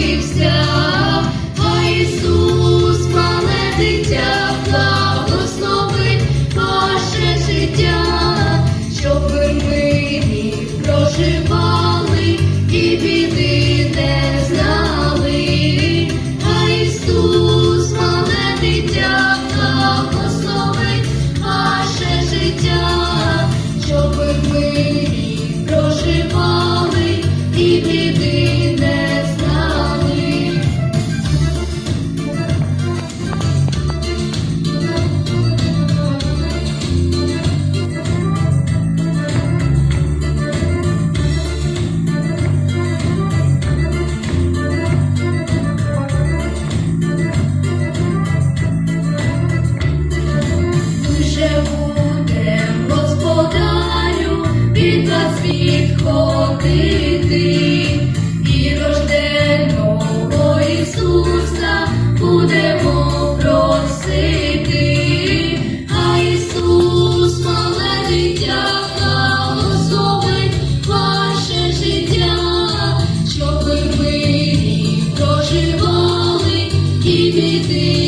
народився, Ісус, мале дитя, благослови ваше життя, щоб ви мирі проживали і біди не знали, а Ісус, мале дитя, ваше життя, щоб ви. Baby.